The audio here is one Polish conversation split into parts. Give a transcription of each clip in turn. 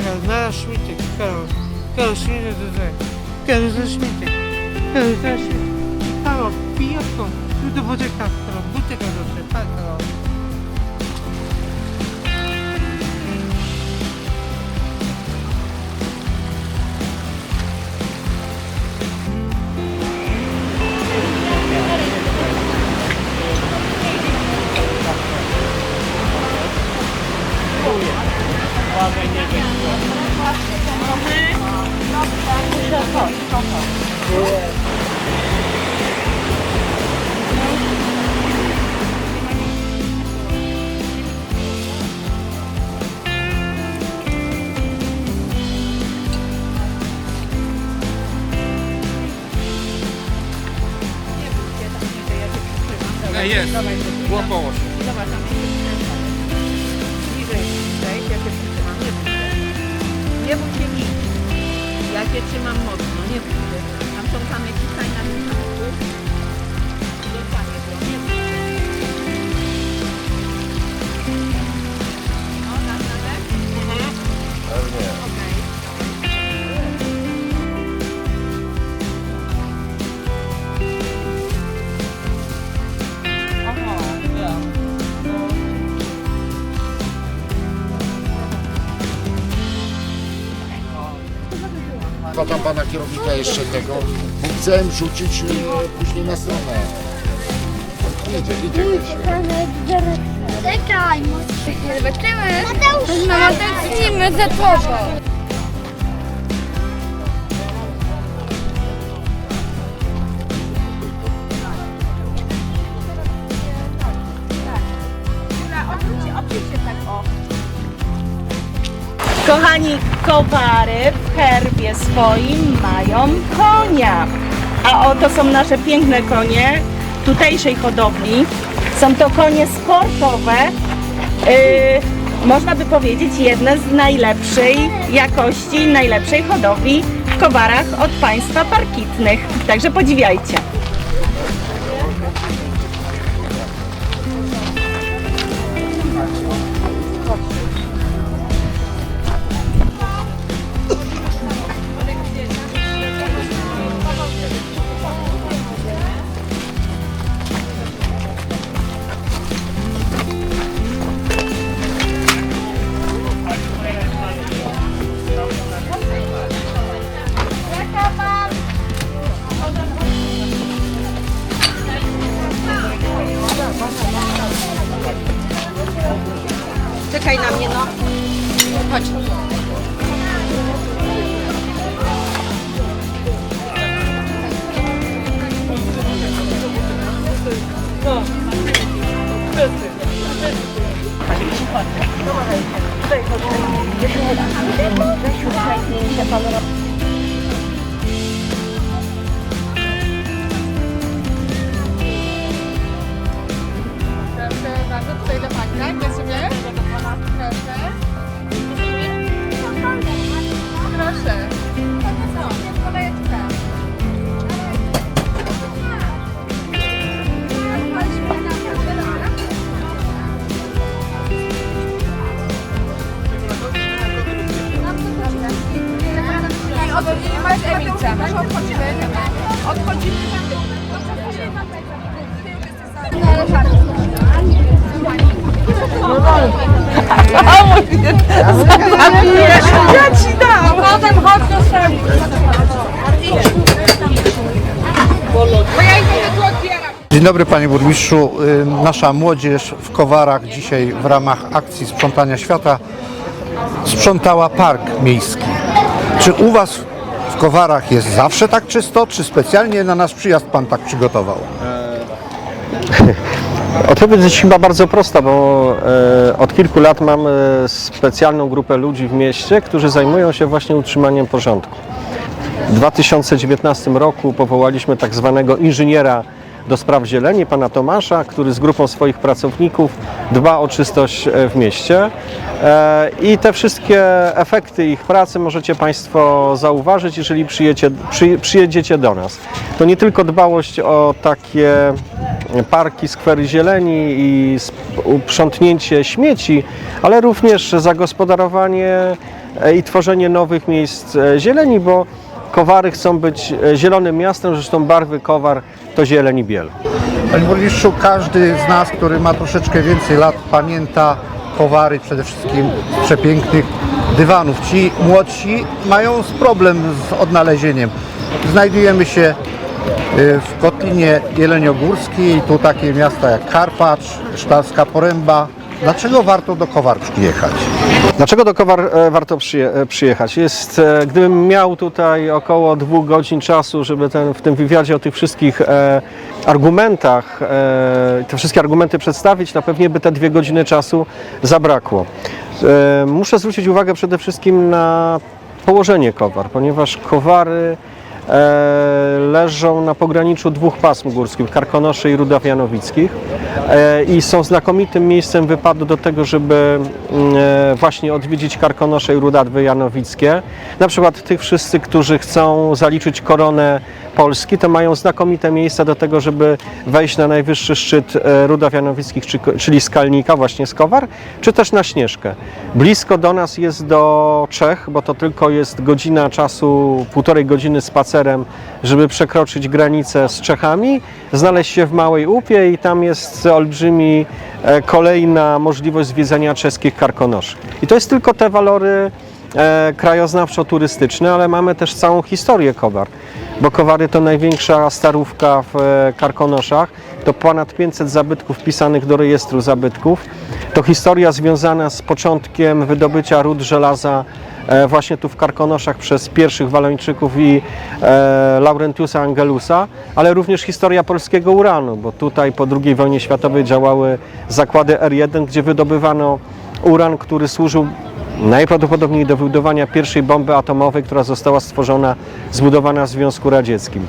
Ага, зараз швидше, коротше. Коротше, не дозволяй. Коротше, швидше. Коротше, швидше. Коротше, п'єсом. Люди буде так, коротше. Будьте, коротше, так, коротше. Karol. Nie, jest. Złapało się. Zobacz, tam jest Cię trzymam mocno, nie bój się. Tam są kamyki, stań na tym kamyku. I dostanie to, nie bój się. O, dasz radę? Badam pana kierownika jeszcze tego, bo chcę rzucić e, później na stronę. Idzie, idzie. idzie. Czekaj, zobaczymy. Mateusz, mama, tęsknimy za tobą. Kochani, kowary w herbie swoim mają konia. A oto są nasze piękne konie tutejszej hodowli. Są to konie sportowe. Yy, można by powiedzieć jedne z najlepszej jakości, najlepszej hodowli w kowarach od państwa parkitnych. Także podziwiajcie. Ja ci dam! Potem chodź do sali. Dzień dobry panie burmistrzu. Nasza młodzież w Kowarach dzisiaj w ramach akcji sprzątania świata sprzątała park miejski. Czy u was w Kowarach jest zawsze tak czysto, czy specjalnie na nasz przyjazd pan tak przygotował? Odpowiedź jest chyba bardzo prosta, bo e, od kilku lat mamy specjalną grupę ludzi w mieście, którzy zajmują się właśnie utrzymaniem porządku. W 2019 roku powołaliśmy tak zwanego inżyniera do spraw zieleni, pana Tomasza, który z grupą swoich pracowników dba o czystość e, w mieście. E, I te wszystkie efekty ich pracy możecie Państwo zauważyć, jeżeli przyjedziecie, przy, przyjedziecie do nas. To nie tylko dbałość o takie parki, skwery zieleni i uprzątnięcie śmieci, ale również zagospodarowanie e, i tworzenie nowych miejsc e, zieleni, bo Kowary chcą być e, zielonym miastem, zresztą barwy Kowar to zieleń i biel. Panie burmistrzu, każdy z nas, który ma troszeczkę więcej lat, pamięta Kowary przede wszystkim przepięknych dywanów. Ci młodsi mają problem z odnalezieniem. Znajdujemy się w Kotlinie Jeleniogórskiej, tu takie miasta jak Karpacz, Szklarska Poręba. Dlaczego warto do Kowar przyjechać? Dlaczego do Kowar e, warto e, przyjechać? Jest, e, gdybym miał tutaj około dwóch godzin czasu, żeby ten, w tym wywiadzie o tych wszystkich argumentach, te wszystkie argumenty przedstawić, to pewnie by te dwie godziny czasu zabrakło. Muszę zwrócić uwagę przede wszystkim na położenie Kowar, ponieważ Kowary leżą na pograniczu dwóch pasm górskich, Karkonoszy i Rudaw Janowickich e, i są znakomitym miejscem wypadu do tego, żeby mm, e, właśnie odwiedzić Karkonosze i Rudawy Janowickie. Na przykład tych wszyscy, którzy chcą zaliczyć koronę Polski, to mają znakomite miejsca do tego, żeby wejść na najwyższy szczyt e, Rudaw Janowickich, czy- czyli Skalnika, właśnie z Kowar, czy też na Śnieżkę. Blisko do nas jest do Czech, bo to tylko jest godzina czasu, półtorej godziny spacerem, żeby przekroczyć granicę z Czechami, znaleźć się w Małej Upie i tam jest olbrzymi e, kolejna możliwość zwiedzania czeskich karkonoszy. I to jest tylko te walory e, krajoznawczo-turystyczne, ale mamy też całą historię Kowar, bo Kowary to największa starówka w e, Karkonoszach, to ponad 500 zabytków wpisanych do rejestru zabytków. To historia związana z początkiem wydobycia ród żelaza właśnie tu w Karkonoszach przez pierwszych Walończyków i e, Laurentiusa Angelusa, ale również historia polskiego uranu, bo tutaj po II wojnie światowej działały zakłady R1, gdzie wydobywano uran, który służył najprawdopodobniej do wybudowania pierwszej bomby atomowej, która została stworzona, zbudowana w Związku Radzieckim.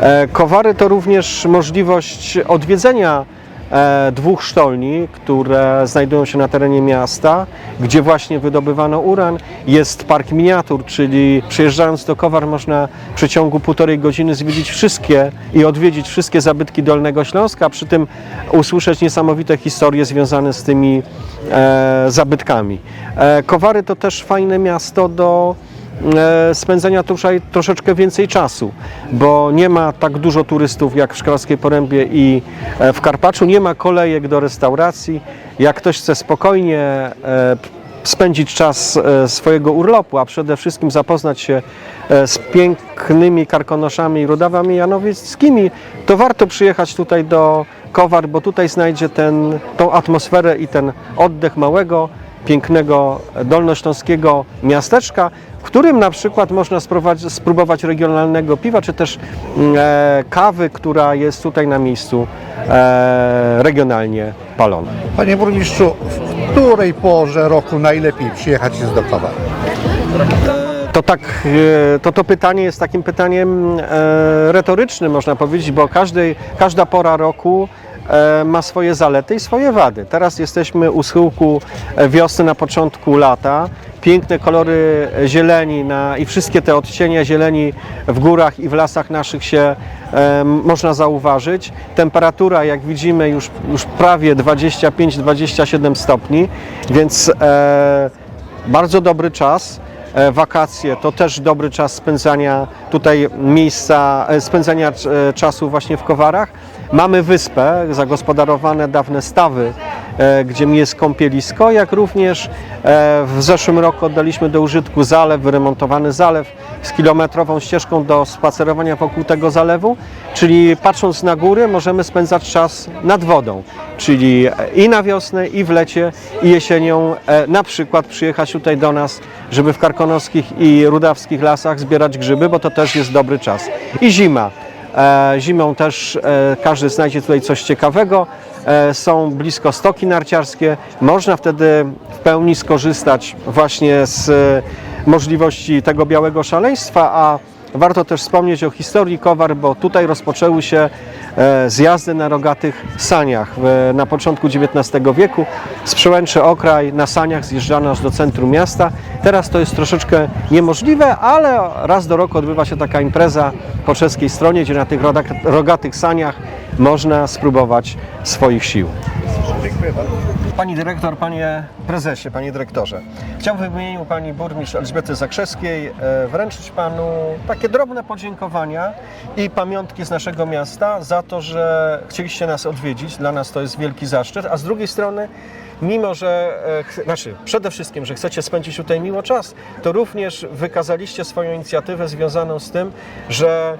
E, Kowary to również możliwość odwiedzenia e, dwóch sztolni, które znajdują się na terenie miasta, gdzie właśnie wydobywano uran. Jest park miniatur, czyli przyjeżdżając do Kowar można w przeciągu półtorej godziny zwiedzić wszystkie i odwiedzić wszystkie zabytki Dolnego Śląska, a przy tym usłyszeć niesamowite historie związane z tymi e, zabytkami. E, Kowary to też fajne miasto do e, spędzenia tutaj troszeczkę więcej czasu, bo nie ma tak dużo turystów jak w Szklarskiej Porębie i e, w Karpaczu, nie ma kolejek do restauracji. Jak ktoś chce spokojnie e, spędzić czas e, swojego urlopu, a przede wszystkim zapoznać się e, z pięknymi karkonoszami i rudawami janowieckimi, to warto przyjechać tutaj do Kowar, bo tutaj znajdzie ten, tą atmosferę i ten oddech małego, pięknego dolnośląskiego miasteczka, w którym na przykład można spróbować, regionalnego piwa, czy też mm, e, kawy, która jest tutaj na miejscu e, regionalnie palona. Panie burmistrzu, w której porze roku najlepiej przyjechać jest do Kowar? To tak, e, to to pytanie jest takim pytaniem e, retorycznym, można powiedzieć, bo każdej, każda pora roku e, ma swoje zalety i swoje wady. Teraz jesteśmy u schyłku wiosny, na początku lata. Piękne kolory zieleni na, i wszystkie te odcienie zieleni w górach i w lasach naszych się e, można zauważyć. Temperatura, jak widzimy, już, już prawie 25-27 stopni, więc e, bardzo dobry czas. E, Wakacje to też dobry czas spędzania tutaj miejsca, e, spędzania e, czasu właśnie w Kowarach. Mamy wyspę, zagospodarowane dawne stawy, gdzie jest kąpielisko, jak również e, w zeszłym roku oddaliśmy do użytku zalew, wyremontowany zalew z kilometrową ścieżką do spacerowania wokół tego zalewu, czyli patrząc na góry możemy spędzać czas nad wodą, czyli i na wiosnę, i w lecie, i jesienią e, na przykład przyjechać tutaj do nas, żeby w karkonoskich i rudawskich lasach zbierać grzyby, bo to też jest dobry czas. I zima. E, Zimą też e, każdy znajdzie tutaj coś ciekawego. E, Są blisko stoki narciarskie. Można wtedy w pełni skorzystać właśnie z e, możliwości tego białego szaleństwa, a warto też wspomnieć o historii Kowar, bo tutaj rozpoczęły się e, zjazdy na rogatych saniach na początku XIX wieku. Z przełęczy Okraj na saniach zjeżdżano aż do centrum miasta. Teraz to jest troszeczkę niemożliwe, ale raz do roku odbywa się taka impreza po czeskiej stronie, gdzie na tych rogatych saniach można spróbować swoich sił. Dziękuję bardzo. Pani dyrektor, panie prezesie, panie dyrektorze. Chciałbym w imieniu pani burmistrz Elżbiety Zakrzewskiej e, wręczyć panu takie drobne podziękowania i pamiątki z naszego miasta za to, że chcieliście nas odwiedzić. Dla nas to jest wielki zaszczyt, a z drugiej strony Mimo, że, e, znaczy przede wszystkim, że chcecie spędzić tutaj miło czas, to również wykazaliście swoją inicjatywę związaną z tym, że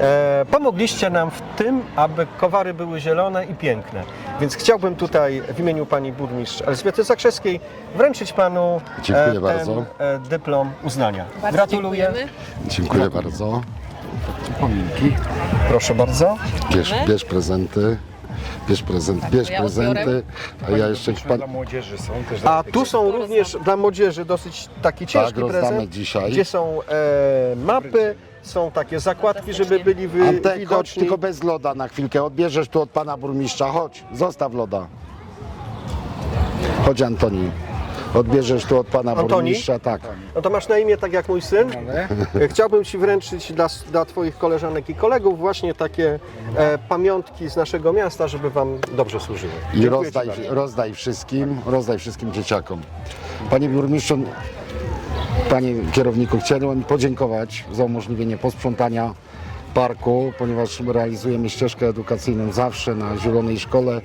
e, pomogliście nam w tym, aby kowary były zielone i piękne. Więc chciałbym tutaj w imieniu pani burmistrz Elżbiety Zakrzewskiej wręczyć panu Dziękuję ten bardzo. e, dyplom uznania. Gratuluję. Dziękuję bardzo. Pominki. Proszę bardzo. Bierz, bierz prezenty. Bierz prezent, bierz prezenty. A ja jeszcze pan, młodzieży są też A tu są również dla młodzieży dosyć taki ciężki Tak, prezent, dzisiaj. gdzie są e, mapy, są takie zakładki, żeby byli wy, Antek, chodź widoczni. tylko bez loda na chwilkę. Odbierzesz tu od pana burmistrza. Chodź, zostaw loda. Chodź Antoni. Odbierzesz tu od pana Antoni? burmistrza, tak. No to masz na imię tak jak mój syn. E, Chciałbym Ci wręczyć dla, dla Twoich koleżanek i kolegów właśnie takie e, pamiątki z naszego miasta, żeby Wam dobrze służyły. I Dziękuję Ci rozdaj, bardzo. rozdaj wszystkim, rozdaj wszystkim dzieciakom. Panie burmistrzu, panie kierowniku, chciałem podziękować za umożliwienie posprzątania parku, ponieważ realizujemy ścieżkę edukacyjną zawsze na Zielonej Szkole.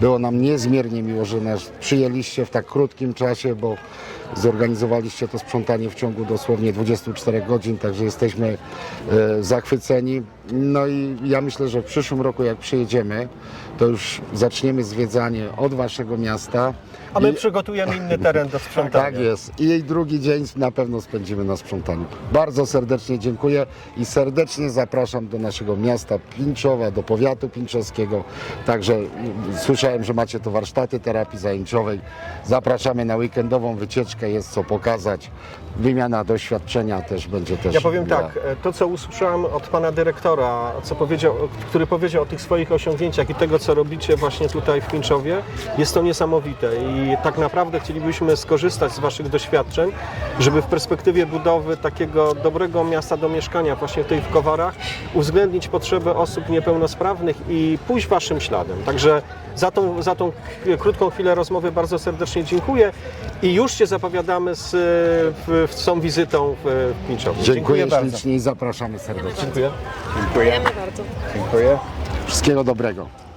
Było nam niezmiernie miło, że nas przyjęliście w tak krótkim czasie, bo zorganizowaliście to sprzątanie w ciągu dosłownie 24 godzin, także jesteśmy e, zachwyceni. No i ja myślę, że w przyszłym roku jak przyjedziemy, to już zaczniemy zwiedzanie od waszego miasta. A my I- przygotujemy inny teren do sprzątania. tak jest. I jej drugi dzień na pewno spędzimy na sprzątaniu. Bardzo serdecznie dziękuję i serdecznie zapraszam do naszego miasta Pińczowa, do powiatu pińczowskiego. Także słyszałem, że macie tu warsztaty terapii zajęciowej. Zapraszamy na weekendową wycieczkę, jest co pokazać. Wymiana doświadczenia też będzie też. Ja powiem tak, e, to co usłyszałem od pana dyrektora, co powiedział, który powiedział o tych swoich osiągnięciach i tego, co robicie właśnie tutaj w Pińczowie, jest to niesamowite i tak naprawdę chcielibyśmy skorzystać z waszych doświadczeń, żeby w perspektywie budowy takiego dobrego miasta do mieszkania właśnie tutaj w Kowarach uwzględnić potrzeby osób niepełnosprawnych i pójść waszym śladem. Także za tą, za tą krótką chwilę rozmowy bardzo serdecznie dziękuję i już się zapowiadamy z, w, z tą wizytą w, w Pińczowie. Dziękuję, bardzo. ślicznie i zapraszamy serdecznie. Dziękuję. Dziękuję. Dziękuję. Wszystkiego dobrego.